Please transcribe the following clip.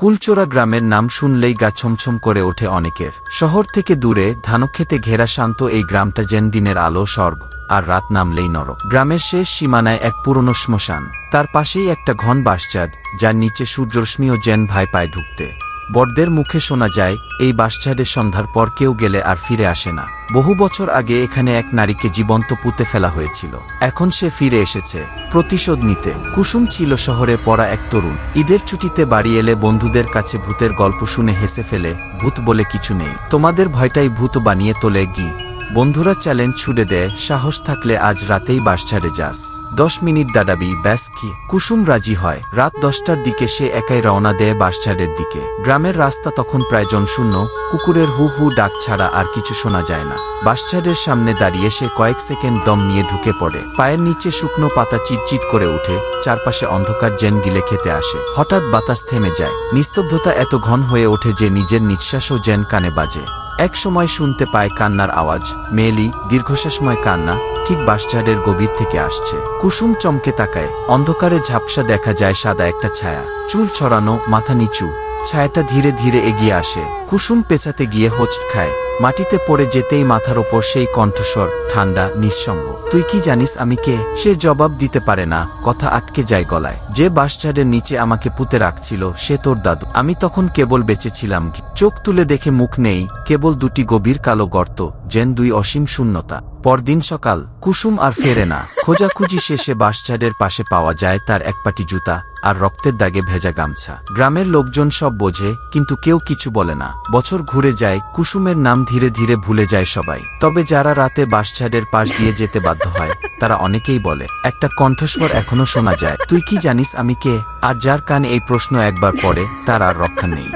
কুলচোরা গ্রামের নাম শুনলেই গা ছমছম করে ওঠে অনেকের। শহর থেকে দূরে ধানক্ষেতে ঘেরা শান্ত এই গ্রামটা যেন দিনের আলো, স্বর্গ, আর রাত নামলেই নরক। গ্রামের শেষ সীমানায় এক পুরনো শ্মশান। তার পাশেই একটা ঘন বাসচাদ যার নিচে সূর্যরশ্মিও যেন ভাই পায় ঢুকতে। বড়দের মুখে শোনা যায়, এই বাসচাডের সন্ধ্যার পর কেউ গেলে আর ফিরে আসে না। বহু বছর আগে এখানে এক নারীকে জীবন্ত পুঁতে ফেলা হয়েছিল। এখন সে ফিরে এসেছে। প্রতিশোধ নিতে। কুসুম ছিল শহরে পড়া এক তরুণ। ঈদের ছুটিতে বাড়ি এলে বন্ধুদের কাছে ভূতের গল্প শুনে হেসে ফেলে, ভূত বলে কিছু নেই। তোমাদের ভয়টাই ভূত বানিয়ে তোলে গি। বন্ধুরা চ্যালেঞ্জ ছুড়ে দেয়, সাহস থাকলে আজ রাতেই বাস ছাড়ে যাস দশ মিনিট দাঁড়াবি ব্যাস কি? কুসুম রাজি হয়। রাত দশটার দিকে সে একাই রওনা দেয় বাসছাড়ের দিকে। গ্রামের রাস্তা তখন প্রায় জনশূন্য, কুকুরের হু হু ডাক ছাড়া আর কিছু শোনা যায় না। বাসছাড়ের সামনে দাঁড়িয়ে সে কয়েক সেকেন্ড দম নিয়ে ঢুকে পড়ে। পায়ের নিচে শুকনো পাতা চিটচিট করে উঠে, চারপাশে অন্ধকার জেন গিলে খেতে আসে। হঠাৎ বাতাস থেমে যায়। নিস্তব্ধতা এত ঘন হয়ে ওঠে যে নিজের নিঃশ্বাসও জেন কানে বাজে। এক সময় শুনতে পায় কান্নার আওয়াজ। মেয়েলি দীর্ঘশ্বাসময় কান্না, ঠিক বাসঝাড়ের গভীর থেকে আসছে। কুসুম চমকে তাকায়। অন্ধকারে ঝাপসা দেখা যায় সাদা একটা ছায়া। চুল ছড়ানো, মাথা নিচু। ছায়াটা ধীরে ধীরে এগিয়ে আসে। কুসুম পেছাতে গিয়ে হোচ খায়। মাটিতে পড়ে যেতেই মাথার ওপর সেই কণ্ঠস্বর ঠান্ডা নিঃসঙ্গ। তুই কি জানিস আমি কে? সে জবাব দিতে পারে না, কথা আটকে যায় গলায়। যে বাসঝাড়ের নিচে আমাকে পুঁতে রাখছিল, সে তোর দাদু। আমি তখন কেবল বেঁচেছিলাম। চোখ তুলে দেখে মুখ নেই, কেবল দুটি গভীর কালো গর্ত, যেন দুই অসীম শূন্যতা। পরদিন সকাল, কুসুম আর ফেরে না। খোঁজাখুঁজি শেষে বাসঝাড়ের পাশে পাওয়া যায় তার এক পাটি জুতা আর রক্তের দাগে ভেজা গামছা। গ্রামের লোকজন সব বোঝে, কিন্তু কেউ কিছু বলে না। বছর ঘুরে যায়, কুসুমের নাম ধীরে ধীরে ভুলে যায় সবাই। তবে যারা রাতে বাসঝাড়ের পাশ দিয়ে যেতে বাধ্য হয়, তারা অনেকেই বলে, একটা কণ্ঠস্বর এখনও শোনা যায়। তুই কি জানিস আমি কে? আর যার কান এই প্রশ্ন একবার পরে তার আর রক্ষা নেই।